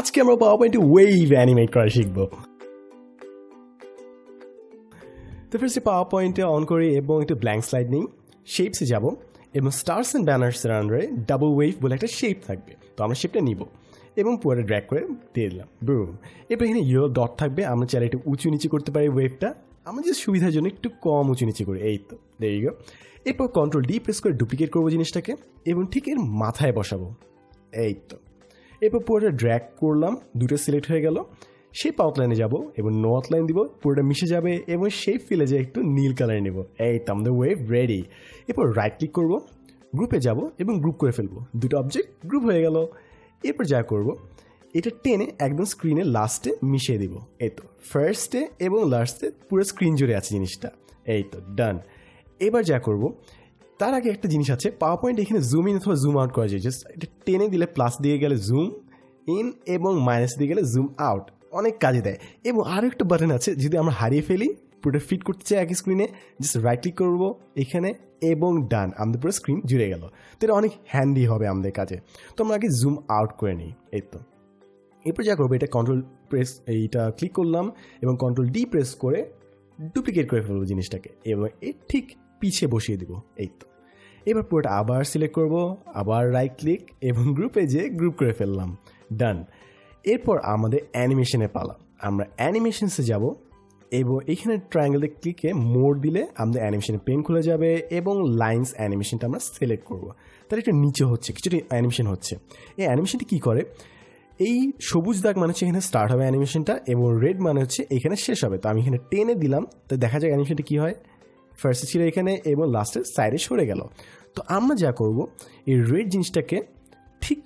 আজকে আমরা পাওয়ার পয়েন্টে ওয়েভ অ্যানিমেট করা শিখব। তো ফার্স্টে পাওয়ার পয়েন্টে অন করি এবং একটু ব্ল্যাঙ্ক স্লাইড নিই। শেপসে যাব এবং স্টার্স অ্যান্ড ব্যানার্সের আন্ডারে ডাবল ওয়েভ বলে একটা শেপ থাকবে। তো আমরা শেপটা নিব এবং পুরোটা ড্র্যাক করে দিয়ে দিলাম। বুম এরপর এখানে ইয়েলো ডট থাকবে। আমরা চাইলে একটু উঁচু নিচে করতে পারি ওয়েভটা আমাদের সুবিধার জন্য একটু কম উঁচু নিচে করি, এই তো দেরি গো এরপর কন্ট্রোল ডি প্রেস করে ডুপ্লিকেট করব জিনিসটাকে এবং ঠিক এর মাথায় বসাবো, এই তো। এরপর পুরোটা ড্র্যাক করলাম, দুটো সিলেক্ট হয়ে গেল। সেই আউটলাইনে যাব এবং নো আউটলাইন দিব, পুরোটা মিশে যাবে এবং সেই ফিলে যে একটু নীল কালার নেব। এই তাম দ্য ওয়েভ রেডি এরপর রাইট ক্লিক করব গ্রুপে যাব এবং গ্রুপ করে ফেলব। দুটো অবজেক্ট গ্রুপ হয়ে গেল। এরপর যা করব, এটা টেনে একদম স্ক্রিনে লাস্টে মিশিয়ে দিব। এই তো ফার্স্টে এবং লাস্টে পুরো স্ক্রিন জুড়ে আছে জিনিসটা। এই তো ডান এবার যা করব তার আগে একটা জিনিস আছে পাওয়ার পয়েন্ট এখানে জুম ইন অথবা জুম আউট করা যায়। জাস্ট এটা টেনে দিলে প্লাস দিয়ে গেলে জুম ইন এবং মাইনাস দিয়ে গেলে জুম আউট অনেক কাজে দেয়। এবং আরও একটা বাটন আছে, যদি আমরা হারিয়ে ফেলি, পুরোটা ফিট করতে চাই একই স্ক্রিনে জাস্ট রাইট ক্লিক করব এখানে এবং ডান আমাদের পুরো স্ক্রিন জুড়ে গেল। তো এটা অনেক হ্যান্ডি হবে আমাদের কাজে। তো আমরা আগে জুম আউট করে নিই, এই তো। এরপর যা করব, এটা কন্ট্রোল প্রেস এইটা ক্লিক করলাম এবং কন্ট্রোল ডি প্রেস করে ডুপ্লিকেট করে ফেলব জিনিসটাকে। এবং এর ঠিক পিছিয়ে বসিয়ে দিব, এই তো। এবার পুরোটা আবার সিলেক্ট করব, আবার রাইট ক্লিক এবং গ্রুপে যে গ্রুপ করে ফেললাম। ডান এরপর আমাদের অ্যানিমেশনে পালা। আমরা অ্যানিমেশনসে যাব এবং এখানে ট্রায়াঙ্গেলে ক্লিকে মোড় দিলে আমাদের অ্যানিমেশনে পেন খুলে যাবে এবং লাইন্স অ্যানিমেশনটা আমরা সিলেক্ট করব। তার একটু নিচে হচ্ছে, কিছুটা অ্যানিমেশন হচ্ছে। এই অ্যানিমেশনটি কী করে? এই সবুজ দাগ মানে হচ্ছে এখানে স্টার্ট হবে অ্যানিমেশনটা এবং রেড মানে হচ্ছে এখানে শেষ হবে। তো আমি এখানে টেনে দিলাম, তো দেখা যাক অ্যানিমেশনটা কী হয়। ফার্স্টে ছিল এখানে এবং লাস্টের সাইডে সরে গেল। তো আমরা যা করব, এই রেড জিনিসটাকে ঠিক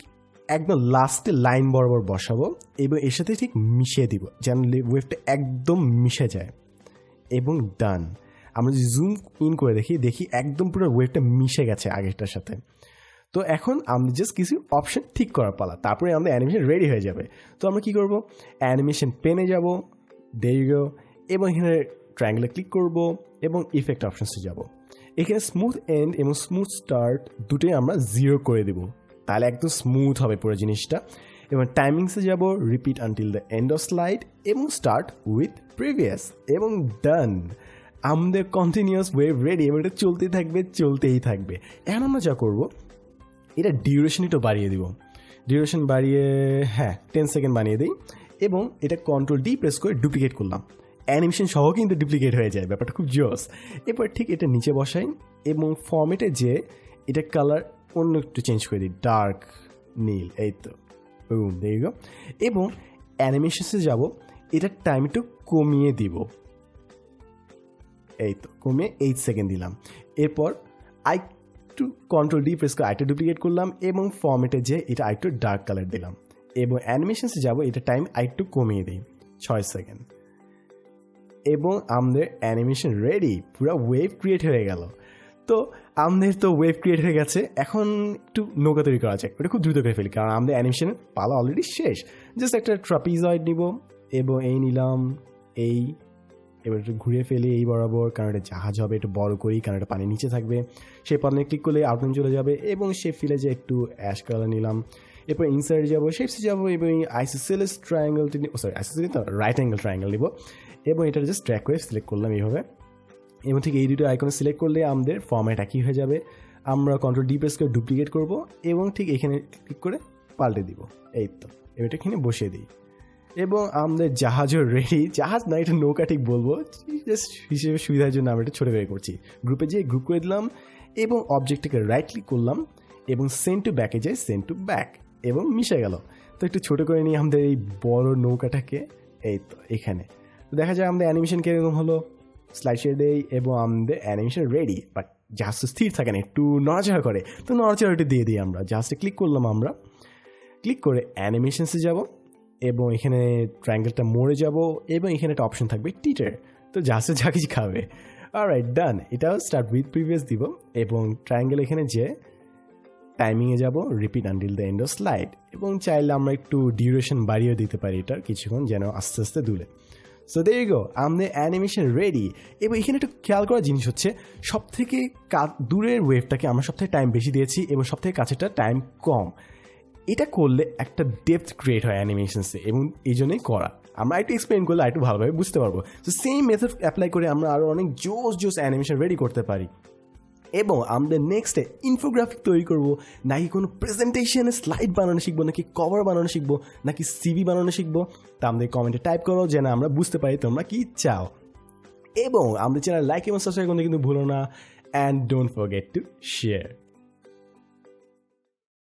একদম লাস্টে লাইন বরাবর বসাবো এবং এর সাথে ঠিক মিশিয়ে দিব, যেন ওয়েভটা একদম মিশে যায়। এবং ডান আমরা যদি জুম ইন করে দেখি দেখি একদম পুরো ওয়েভটা মিশে গেছে আগেরটার সাথে। তো এখন আমরা জাস্ট কিছু অপশন ঠিক করার পালা, তারপরে আমাদের অ্যানিমেশন রেডি হয়ে যাবে। তো আমরা কী করব? অ্যানিমেশন পেনে যাব গো এবং এখানে ট্রায়াঙ্গলে ক্লিক করব এবং ইফেক্ট অপশনসে যাব। এখানে স্মুথ এন্ড এবং স্মুথ স্টার্ট দুটোই আমরা জিরো করে দেব। তাহলে একদম স্মুথ হবে পুরো জিনিসটা। এবং টাইমিংসে যাব repeat until the end of slide এবং স্টার্ট উইথ প্রিভিয়াস এবং ডান আমাদের কন্টিনিউয়াস ওয়েভ রেডি এবং এটা চলতেই থাকবে চলতেই থাকবে। এখন আমরা যা করব, এটা ডিউরেশন একটু বাড়িয়ে দিব। ডিউরেশন বাড়িয়ে হ্যাঁ টেন সেকেন্ড বানিয়ে দিই এবং এটা কন্ট্রোল ডি প্রেস করে ডুপ্লিকেট করলাম। অ্যানিমেশন সহ কিন্তু ডুপ্লিকেট হয়ে যায়, ব্যাপারটা খুব জোস। এবার ঠিক এটা নিচে বসাই এবং ফর্মেটে যে এটা কালার অন্য একটু চেঞ্জ করে দিই ডার্ক নীল, এই তো। দেখো এবং অ্যানিমেশনসে যাব এটার টাইম একটু কমিয়ে দিব। এই তো, কমিয়ে এইট সেকেন্ড দিলাম। এরপর আই একটু কন্ট্রোল ডি প্রেস করে আইটা ডুপ্লিকেট করলাম এবং ফর্মেটে যে এটা আরেকটু ডার্ক কালার দিলাম। এবং অ্যানিমেশনসে যাব, এটা টাইম আরেকটু কমিয়ে দিই, ছয় সেকেন্ড এবং আমাদের অ্যানিমেশন রেডি পুরো ওয়েভ ক্রিয়েট হয়ে গেল। তো আমাদের তো ওয়েভ ক্রিয়েট হয়ে গেছে, এখন একটু নৌকা তৈরি করা যায় ওটা খুব দ্রুত করে ফেলি কারণ আমাদের অ্যানিমেশনের পালা অলরেডি শেষ। জাস্ট একটা ট্রাপিজয়েড নিব, এবং এই নিলাম, এই, এবার একটু ঘুরে ফেলি এই বরাবর, কারণ এটা জাহাজ হবে, একটু বড় করি কারণ এটা পানি নিচে থাকবে। সেই পানি ক্লিক করলে আউটলাইন চলে যাবে, এবং সে ফিলে যে একটু অ্যাশ কালার নিলাম, এরপর ইনসাইড যাব শেপসে যাব, এবং আইসোসেলেস ট্রায়াঙ্গেলটি ও সরি আইসোসেলেস তো রাইট অ্যাঙ্গেল ট্রায়াঙ্গেল নিব। এবং এটা জাস্ট ট্র্যাক করে সিলেক্ট করলাম এইভাবে। এবং ঠিক এই দুটো আইকনে সিলেক্ট করলে আমাদের ফর্ম্যাট একই হয়ে যাবে। আমরা কন্ট্রোল ডি প্রেস করে ডুপ্লিকেট করব এবং ঠিক এখানে ক্লিক করে পাল্টে দিব। এই তো, এবার এটা এখানে বসিয়ে দিই। এবং আমাদের জাহাজও রেডি জাহাজ না, এটা নৌকা ঠিক বলব। জাস্ট হিসেবে সুবিধার জন্য আমরা এটা ছোটো বের করছি। গ্রুপে যেয়ে গ্রুপ করে দিলাম এবং অবজেক্টটাকে রাইট ক্লিক করলাম এবং সেন্ড টু ব্যাকে যাই সেন্ড টু ব্যাক এবং মিশে গেল। তো একটু ছোটো করে নিই আমাদের এই বড় নৌকাটাকে, এই তো, এখানে। দেখা যায় আমাদের অ্যানিমেশন কীরকম হলো। স্লাইড শেডেই এবং আমাদের অ্যানিমেশন রেডি বাট তো স্থির থাকে না একটু নড়াচড়া করে। তো নড়াচড়াটা দিয়ে দিই আমরা। জাহাজটা ক্লিক করলাম আমরা। ক্লিক করে অ্যানিমেশনসে যাব এবং এখানে ট্রায়াঙ্গেলটা মরে যাব এবং এখানে একটা অপশন থাকবে টিটার তো জাহাজে যা কিছু খাবে। আর রাইট ডান এটাও স্টার্ট উইথ প্রিভিয়াস দিব এবং ট্রায়াঙ্গেল এখানে যে টাইমিংয়ে যাব repeat until the end of slide এবং চাইলে আমরা একটু ডিউরেশন বাড়িয়ে দিতে পারি এটার, কিছুক্ষণ যেন আস্তে আস্তে দুলে। সো দেরি গো আমাদের অ্যানিমেশন রেডি এবং এখানে একটু খেয়াল করা জিনিস হচ্ছে সব থেকে দূরের ওয়েভটাকে আমরা সব থেকে টাইম বেশি দিয়েছি এবং সব থেকে কাছেটা টাইম কম। এটা করলে একটা ডেপথ ক্রিয়েট হয় অ্যানিমেশনসে এবং এই জন্যই করা। আমরা একটু এক্সপ্লেন করলে একটু ভালোভাবে বুঝতে পারব। তো সেম মেথড অ্যাপ্লাই করে আমরা আরও অনেক জোস জোস অ্যানিমেশন রেডি করতে পারি। এবং আমরা নেক্সটে ইনফোগ্রাফিক তৈরি করব। নাকি কোনো প্রেজেন্টেশনে স্লাইড বানানো শিখব, নাকি কভার বানানো শিখব, নাকি সিবি বানানো শিখব? তা আমাদের কমেন্টে টাইপ করো, যেন আমরা বুঝতে পারি তোমরা কি চাও। এবং আমাদের চ্যানেল লাইক এবং সাবস্ক্রাইব করতে কিন্তু ভুলো না। And don't forget to share